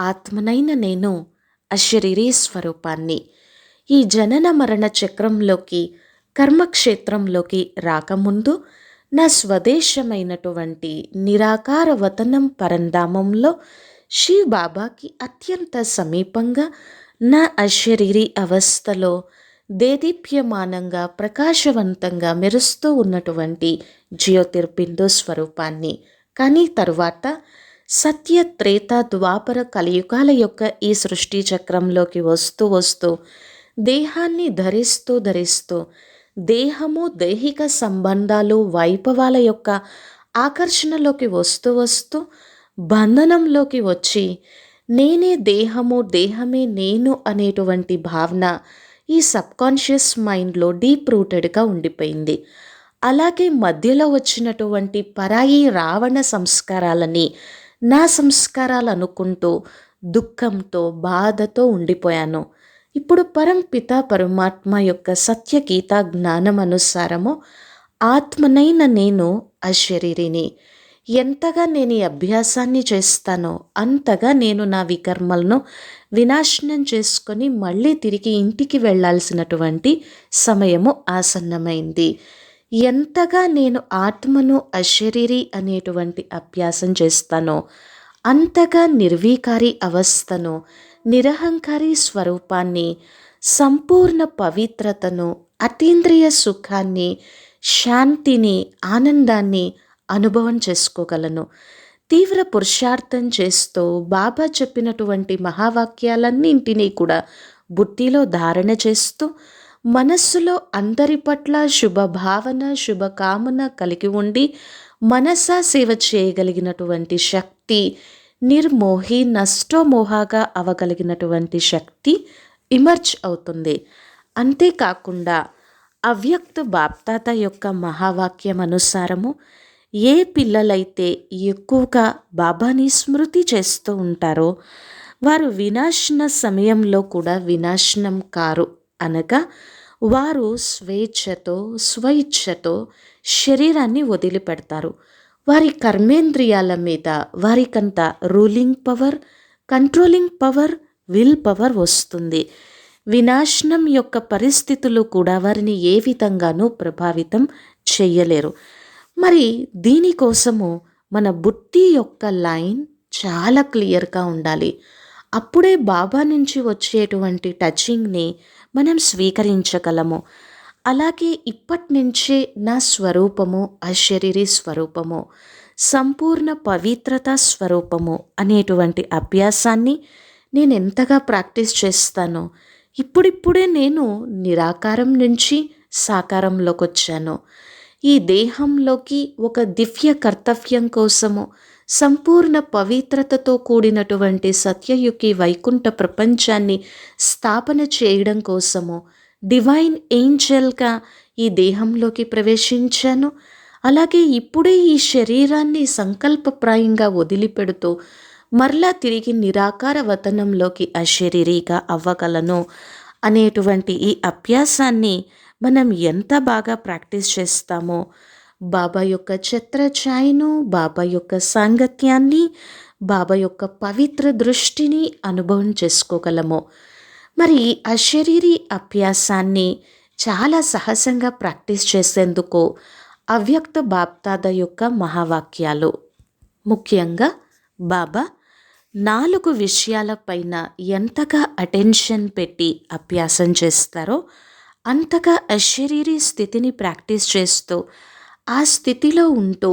ఆత్మనైన నేను అశరీరీ స్వరూపాన్ని. ఈ జనన మరణ చక్రంలోకి కర్మక్షేత్రంలోకి రాకముందు నా స్వదేశమైనటువంటి నిరాకార వతనం పరంధామంలో బాబాకి అత్యంత సమీపంగా నా అశరీరీ అవస్థలో దేదీప్యమానంగా ప్రకాశవంతంగా మెరుస్తూ ఉన్నటువంటి జ్యోతిర్బిందు స్వరూపాన్ని. కానీ తరువాత సత్య త్రేత ద్వాపర కలియుగాల యొక్క ఈ సృష్టి చక్రంలోకి వస్తూ వస్తూ దేహాన్ని ధరిస్తూ ధరిస్తూ దేహము దైహిక సంబంధాలు వైభవాల యొక్క ఆకర్షణలోకి వస్తూ వస్తూ బంధనంలోకి వచ్చి నేనే దేహము దేహమే నేను అనేటువంటి భావన ఈ సబ్కాన్షియస్ మైండ్లో డీప్ రూటెడ్గా ఉండిపోయింది. అలాగే మధ్యలో వచ్చినటువంటి పరాయి రావణ సంస్కారాలని నా సంస్కారాలు అనుకుంటూ దుఃఖంతో బాధతో ఉండిపోయాను. ఇప్పుడు పరంపిత పరమాత్మ యొక్క సత్యగీత జ్ఞానం అనుసారము ఆత్మనైన నేను అశరీరిని ఎంతగా నేను ఈ అభ్యాసాన్ని చేస్తానో అంతగా నేను నా వికర్మలను వినాశనం చేసుకొని మళ్ళీ తిరిగి ఇంటికి వెళ్ళాల్సినటువంటి సమయము ఆసన్నమైంది. ఎంతగా నేను ఆత్మను అశరీరి అనేటువంటి అభ్యాసం చేస్తానో అంతగా నిర్వీకారి అవస్థను నిరహంకారి స్వరూపాన్ని సంపూర్ణ పవిత్రతను అతీంద్రియ సుఖాన్ని శాంతిని ఆనందాన్ని అనుభవం చేసుకోగలను. తీవ్ర పురుషార్థం చేస్తూ బాబా చెప్పినటువంటి మహావాక్యాలన్నింటినీ కూడా బుద్ధిలో ధారణ చేస్తూ మనస్సులో అందరి పట్ల శుభభావన శుభకామన కలిగి ఉండి మనసా సేవ చేయగలిగినటువంటి శక్తి నిర్మోహి నష్టమోహాగా అవగలిగినటువంటి శక్తి ఇమర్జ్ అవుతుంది. అంతేకాకుండా అవ్యక్త బాప్తాత యొక్క మహావాక్యం అనుసారము ఏ పిల్లలైతే ఎక్కువగా బాబాని స్మృతి చేస్తూ ఉంటారో వారు వినాశన సమయంలో కూడా వినాశనం కారు. అనగా వారు స్వేచ్ఛతో స్వేచ్ఛతో శరీరాన్ని వదిలిపెడతారు. వారి కర్మేంద్రియాల మీద వారికంత ruling power controlling power will power వస్తుంది. వినాశనం యొక్క పరిస్థితులు కూడా వారిని ఏ విధంగానూ ప్రభావితం చెయ్యలేరు మరి దీనికోసము మన బుద్ధి యొక్క లైన్ చాలా క్లియర్గా ఉండాలి. అప్పుడే బాబా నుంచి వచ్చేటువంటి టచింగ్ని మనం స్వీకరించగలము. అలాగే ఇప్పటి నుంచే నా స్వరూపము అశరీరి స్వరూపము సంపూర్ణ పవిత్రత స్వరూపము అనేటువంటి అభ్యాసాన్ని నేను ఎంతగా ప్రాక్టీస్ చేస్తానో ఇప్పుడిప్పుడే నేను నిరాకారం నుంచి సాకారంలోకి వచ్చాను ఈ దేహంలోకి ఒక దివ్య కర్తవ్యం కోసము సంపూర్ణ పవిత్రతతో కూడినటువంటి సత్యయుకి వైకుంఠ ప్రపంచాన్ని స్థాపన చేయడం కోసము డివైన్ ఏంజల్గా ఈ దేహంలోకి ప్రవేశించాను. అలాగే ఇప్పుడే ఈ శరీరాన్ని సంకల్పప్రాయంగా వదిలిపెడుతూ మరలా తిరిగి నిరాకార వతనంలోకి అశరీరీగా అవ్వగలను అనేటువంటి ఈ అభ్యాసాన్ని మనం ఎంత బాగా ప్రాక్టీస్ చేస్తామో బాబా యొక్క ఛత్రఛాయను బాబా యొక్క సాంగత్యాన్ని బాబా యొక్క పవిత్ర దృష్టిని అనుభవం చేసుకోగలము. మరి అశరీరి అభ్యాసాన్ని చాలా సహజంగా ప్రాక్టీస్ చేసేందుకు అవ్యక్త బాప్తాద యొక్క మహావాక్యాలు. ముఖ్యంగా బాబా నాలుగు విషయాలపైన ఎంతగా అటెన్షన్ పెట్టి అభ్యాసం చేస్తారో అంతగా అశరీరీ స్థితిని ప్రాక్టీస్ చేస్తూ ఆ స్థితిలో ఉంటూ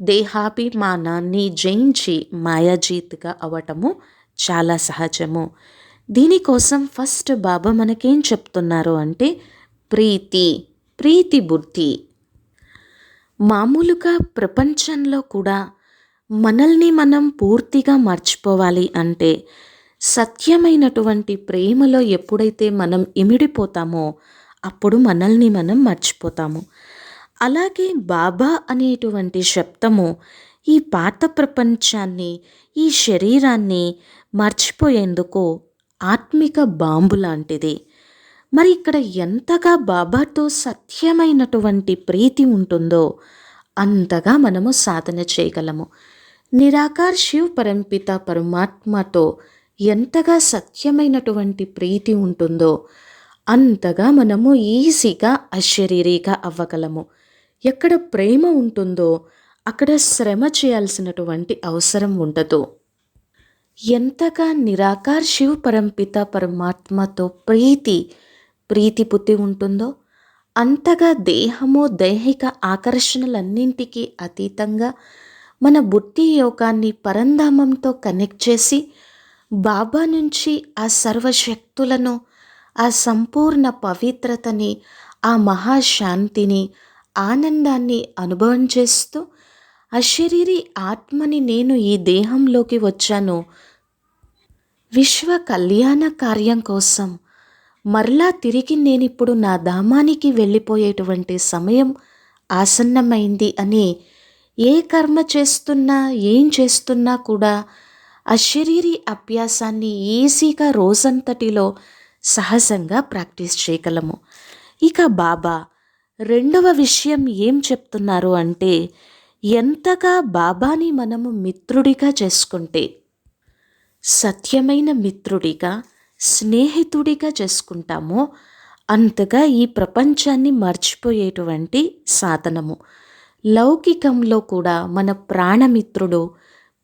దేహాభిమానాన్ని జయించి మాయాజీత్గా అవటము చాలా సహజము. దీనికోసం ఫస్ట్ బాబా మనకేం చెప్తున్నారు అంటే ప్రీతి ప్రీతి బుద్ధి. మామూలుగా ప్రపంచంలో కూడా మనల్ని మనం పూర్తిగా మర్చిపోవాలి అంటే సత్యమైనటువంటి ప్రేమలో ఎప్పుడైతే మనం ఇమిడిపోతామో అప్పుడు మనల్ని మనం మర్చిపోతాము. అలాగే బాబా అనేటువంటి శబ్దము ఈ పాత ప్రపంచాన్ని ఈ శరీరాన్ని మర్చిపోయేందుకు ఆత్మిక బాంబు లాంటిది. మరి ఇక్కడ ఎంతగా బాబాతో సత్యమైనటువంటి ప్రీతి ఉంటుందో అంతగా మనము సాధన చేయగలము. నిరాకార్ శివ్ పరంపిత పరమాత్మతో ఎంతగా సత్యమైనటువంటి ప్రీతి ఉంటుందో అంతగా మనము ఈజీగా అశరీరీగా అవ్వగలము. ఎక్కడ ప్రేమ ఉంటుందో అక్కడ శ్రమ చేయాల్సినటువంటి అవసరం ఉండదు. ఎంతగా నిరాకార్ శివ పరంపిత పరమాత్మతో ప్రీతి ప్రీతి పుట్టి ఉంటుందో అంతగా దేహము దైహిక ఆకర్షణలన్నింటికీ అతీతంగా మన బుద్ధి యోగాన్ని పరంధామంతో కనెక్ట్ చేసి బాబా నుంచి ఆ సర్వశక్తులను ఆ సంపూర్ణ పవిత్రతని ఆ మహాశాంతిని ఆనందాన్ని అనుభవం చేస్తూ అశరీరి ఆత్మని నేను ఈ దేహంలోకి వచ్చాను. విశ్వ కళ్యాణ కార్యం కోసం మరలా తిరిగి నేనిప్పుడు నా ధామానికి వెళ్ళిపోయేటువంటి సమయం ఆసన్నమైంది అని ఏ కర్మ చేస్తున్నా ఏం చేస్తున్నా కూడా అశరీరి అభ్యాసాన్ని ఈజీగా రోజంతటిలో సహజంగా ప్రాక్టీస్ చేయగలము. ఇక బాబా రెండవ విషయం ఏం చెప్తున్నారు అంటే ఎంతగా బాబాని మనము మిత్రుడిగా చేసుకుంటే సత్యమైన మిత్రుడిగా స్నేహితుడిగా చేసుకుంటామో అంతగా ఈ ప్రపంచాన్ని మర్చిపోయేటువంటి సాధనము. లౌకికంలో కూడా మన ప్రాణమిత్రుడు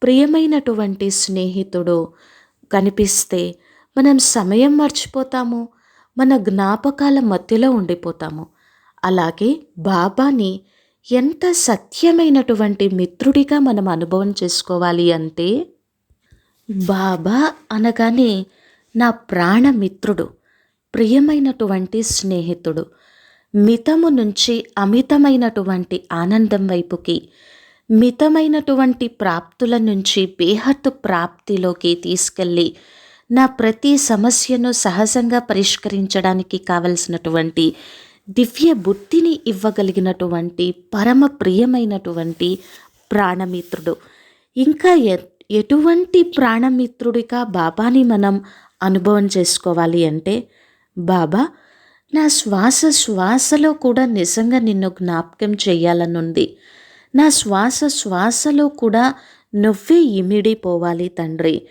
ప్రియమైనటువంటి స్నేహితుడు కనిపిస్తే మనం సమయం మర్చిపోతాము మన జ్ఞాపకాల మధ్యలో ఉండిపోతాము. అలాగే బాబాని ఎంత సత్యమైనటువంటి మిత్రుడిగా మనం అనుభవం చేసుకోవాలి అంటే బాబా అనగానే నా ప్రాణమిత్రుడు ప్రియమైనటువంటి స్నేహితుడు మితము నుంచి అమితమైనటువంటి ఆనందం వైపుకి మితమైనటువంటి ప్రాప్తుల నుంచి బేహత్ ప్రాప్తిలోకి తీసుకెళ్ళి నా ప్రతి సమస్యను సహజంగా పరిష్కరించడానికి కావలసినటువంటి దివ్య బుద్ధిని ఇవ్వగలిగినటువంటి పరమ ప్రియమైనటువంటి ప్రాణమిత్రుడు. ఇంకా ఎటువంటి ప్రాణమిత్రుడిగా బాబాని మనం అనుభవం చేసుకోవాలి అంటే బాబా నా శ్వాస శ్వాసలో కూడా నిజంగా నిన్ను జ్ఞాపకం చేయాలనుంది. నా శ్వాస శ్వాసలో కూడా నువ్వే ఇమిడిపోవాలి తండ్రి.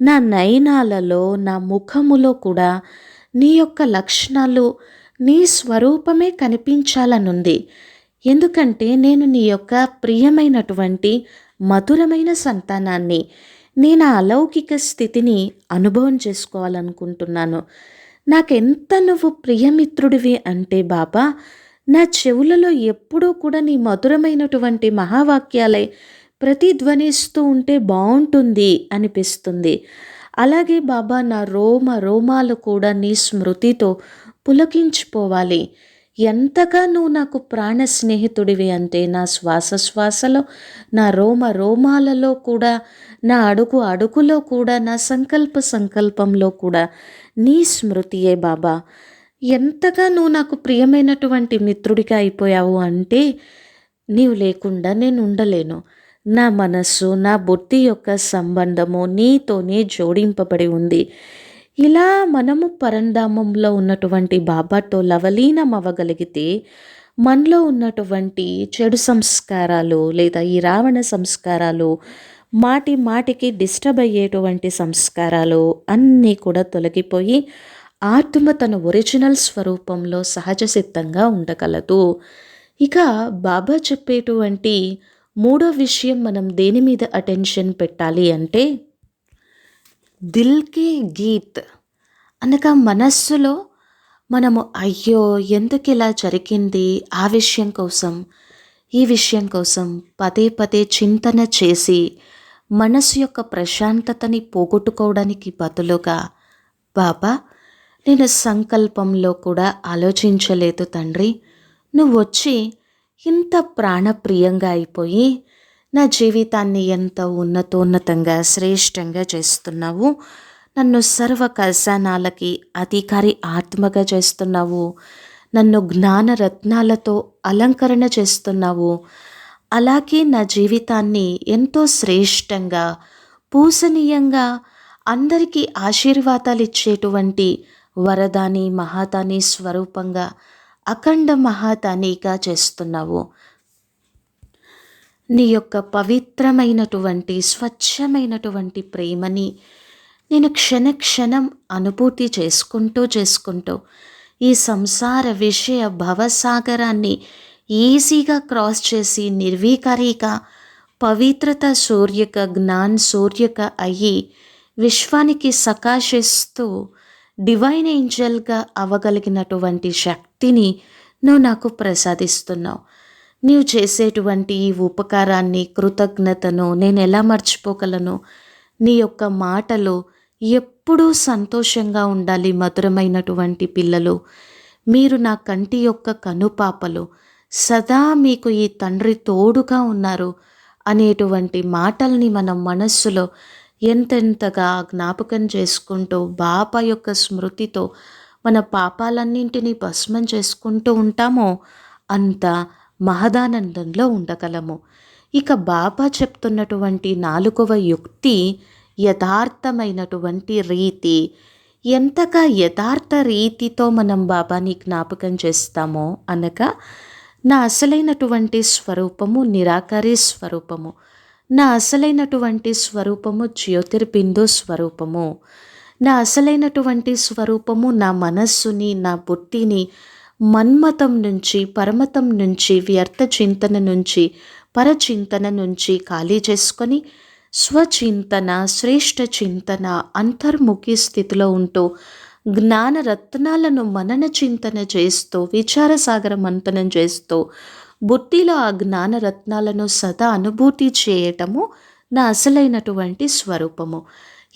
నా నయనాలలో నా ముఖములో కూడా నీ యొక్క లక్షణాలు నీ స్వరూపమే కనిపించాలనుంది. ఎందుకంటే నేను నీ యొక్క ప్రియమైనటువంటి మధురమైన సంతానాన్ని నేను అలౌకిక స్థితిని అనుభవం చేసుకోవాలనుకుంటున్నాను. నాకెంత నువ్వు ప్రియమిత్రుడివి అంటే బాబా నా చెవులలో ఎప్పుడూ కూడా నీ మధురమైనటువంటి మహావాక్యాలే ప్రతిధ్వనిస్తూ ఉంటే బాగుంటుంది అనిపిస్తుంది. అలాగే బాబా నా రోమ రోమాలు కూడా నీ స్మృతితో పులకించిపోవాలి ఎంతగా నువ్వు నాకు ప్రాణ స్నేహితుడివి అంటే నా శ్వాస శ్వాసలో నా రోమ రోమాలలో కూడా నా అడుగు అడుగులో కూడా నా సంకల్ప సంకల్పంలో కూడా నీ స్మృతియే బాబా. ఎంతగా నువ్వు నాకు ప్రియమైనటువంటి మిత్రుడిగా అయిపోయావు అంటే నీవు లేకుండా నేను ఉండలేను. నా మనస్సు నా బుద్ధి యొక్క సంబంధము నీతోనే జోడింపబడి ఉంది. ఇలా మనము పరంధామంలో ఉన్నటువంటి బాబాతో లవలీనం అవ్వగలిగితే మనలో ఉన్నటువంటి చెడు సంస్కారాలు లేదా ఈ రావణ సంస్కారాలు మాటి మాటికి డిస్టర్బ్ అయ్యేటువంటి సంస్కారాలు అన్నీ కూడా తొలగిపోయి ఆత్మ తన ఒరిజినల్ స్వరూపంలో సహజ సిద్ధంగా ఉండగలదు. ఇక బాబా చెప్పేటువంటి మూడో విషయం మనం దేని మీద అటెన్షన్ పెట్టాలి అంటే దిల్కే గీత్ అనగా మనస్సులో మనము అయ్యో ఎందుకు ఇలా జరిగింది? ఆ విషయం కోసం ఈ విషయం కోసం పదే పదే చింతన చేసి మనసు యొక్క ప్రశాంతతని పోగొట్టుకోవడానికి బదులుగా బాబా నేను సంకల్పంలో కూడా ఆలోచించలేదు తండ్రి. నువ్వు వచ్చి ఇంత ప్రాణప్రియంగా అయిపోయి నా జీవితాన్ని ఎంత ఉన్నతోన్నతంగా శ్రేష్టంగా చేస్తున్నావు? నన్ను సర్వ ఖజానాలకి అధికారి ఆత్మగా చేస్తున్నావు. నన్ను జ్ఞానరత్నాలతో అలంకరణ చేస్తున్నావు. అలాగే నా జీవితాన్ని ఎంతో శ్రేష్టంగా పూజనీయంగా అందరికీ ఆశీర్వాదాలు ఇచ్చేటువంటి వరదాని మహాదాని స్వరూపంగా అఖండ మహాదానిగా చేస్తున్నావు. నీ యొక్క పవిత్రమైనటువంటి స్వచ్ఛమైనటువంటి ప్రేమని నేను క్షణ క్షణం అనుభూతి చేసుకుంటూ చేసుకుంటూ ఈ సంసార విషయ భవసాగరాన్ని ఈజీగా క్రాస్ చేసి నిర్వీకారిగా పవిత్రత సూర్యక జ్ఞాన్ సూర్యక అయ్యి విశ్వానికి సకాశిస్తూ డివైన్ ఏంజల్గా అవ్వగలిగినటువంటి శక్తిని నువ్వు నాకు ప్రసాదిస్తున్నావు. నీవు చేసేటువంటి ఈ ఉపకారాన్ని కృతజ్ఞతను నేను ఎలా మర్చిపోగలను? నీ యొక్క మాటలు ఎప్పుడూ సంతోషంగా ఉండాలి మధురమైనటువంటి పిల్లలు. మీరు నా కంటి యొక్క కనుపాపలు. సదా మీకు ఈ తండ్రి తోడుగా ఉన్నారు అనేటువంటి మాటల్ని మనం మనస్సులో ఎంతెంతగా జ్ఞాపకం చేసుకుంటూ బాబా యొక్క స్మృతితో మన పాపాలన్నింటినీ భస్మం చేసుకుంటూ ఉంటామో అంత మహదానందంలో ఉండగలము. ఇక బాబా చెప్తున్నటువంటి నాలుగవ యుక్తి యథార్థమైనటువంటి రీతి. ఎంతగా యథార్థ రీతితో మనం బాబాని జ్ఞాపకం చేస్తామో అనగా నా అసలైనటువంటి స్వరూపము నిరాకారి స్వరూపము. నా అసలైనటువంటి స్వరూపము జ్యోతిర్బిందు స్వరూపము. నా అసలైనటువంటి స్వరూపము నా మనస్సుని నా బుద్ధిని మన్మతం నుంచి పరమతం నుంచి వ్యర్థ చింతన నుంచి పరచింతన నుంచి ఖాళీ చేసుకొని స్వచింతన శ్రేష్ఠ చింతన అంతర్ముఖి స్థితిలో ఉంటూ జ్ఞాన రత్నాలను మనన చింతన చేస్తూ విచారసాగర మంతనం చేస్తూ బుద్ధిలో ఆ జ్ఞాన రత్నాలను సదా అనుభూతి చేయటము నా అసలైనటువంటి స్వరూపము.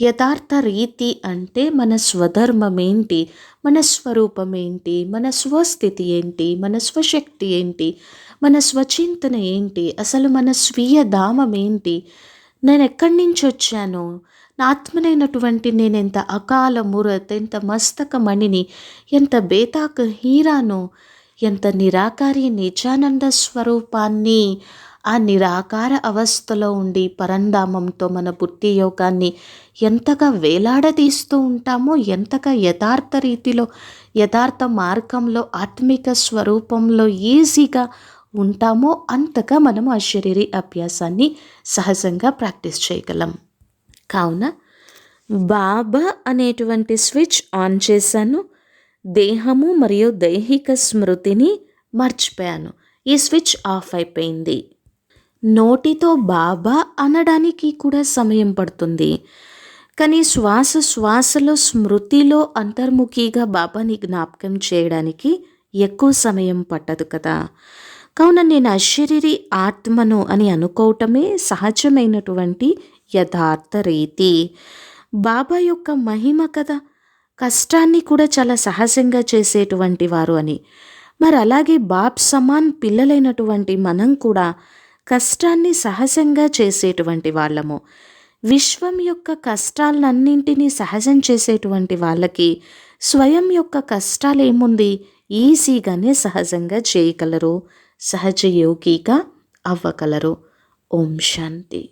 యథార్థ రీతి అంటే మన స్వధర్మం ఏంటి మన స్వరూపం ఏంటి మన స్వస్థితి ఏంటి? మన స్వశక్తి ఏంటి? మన స్వచింతన ఏంటి? అసలు మన స్వీయ ధామం ఏంటి నేను ఎక్కడి నుంచి వచ్చాను? నా ఆత్మనైనటువంటి నేను ఎంత అకాల మురత్ ఎంత మస్తక మణిని ఎంత బేతాక్ హీరాను ఎంత నిరాకారి నిజానంద స్వరూపాన్ని ఆ నిరాకార అవస్థలో ఉండి పరంధామంతో మన బుద్ధి యోగాన్ని ఎంతగా వేలాడదీస్తూ ఉంటామో ఎంతగా యథార్థ రీతిలో యథార్థ మార్గంలో ఆత్మిక స్వరూపంలో ఈజీగా ఉంటామో అంతగా మనం ఆ శరీర అభ్యాసాన్ని సహజంగా ప్రాక్టీస్ చేయగలం. కావున బాబా అనేటువంటి స్విచ్ ఆన్ చేశాను దేహము మరియు దైహిక స్మృతిని మర్చిపోయాను. ఈ స్విచ్ ఆఫ్ అయిపోయింది. నోటితో బాబా అనడానికి కూడా సమయం పడుతుంది. కానీ శ్వాస శ్వాసలో స్మృతిలో అంతర్ముఖిగా బాబాని జ్ఞాపకం చేయడానికి ఎక్కువ సమయం పట్టదు కదా. కావున నేను అశరీరి ఆత్మను అని అనుకోవటమే సహజమైనటువంటి యథార్థ రీతి. బాబా యొక్క మహిమ కదా. కష్టాన్ని కూడా చాలా సహజంగా చేసేటువంటి వారు అని. మరి అలాగే బాబ్ సమాన్ పిల్లలైనటువంటి మనం కూడా కష్టాన్ని సహజంగా చేసేటువంటి వాళ్ళము. విశ్వం యొక్క కష్టాలన్నింటినీ సహజం చేసేటువంటి వాళ్ళకి స్వయం యొక్క కష్టాలు ఏముంది ఈజీగానే సహజంగా చేయగలరు. సహజ యోగిగా అవ్వగలరు. ఓం శాంతి.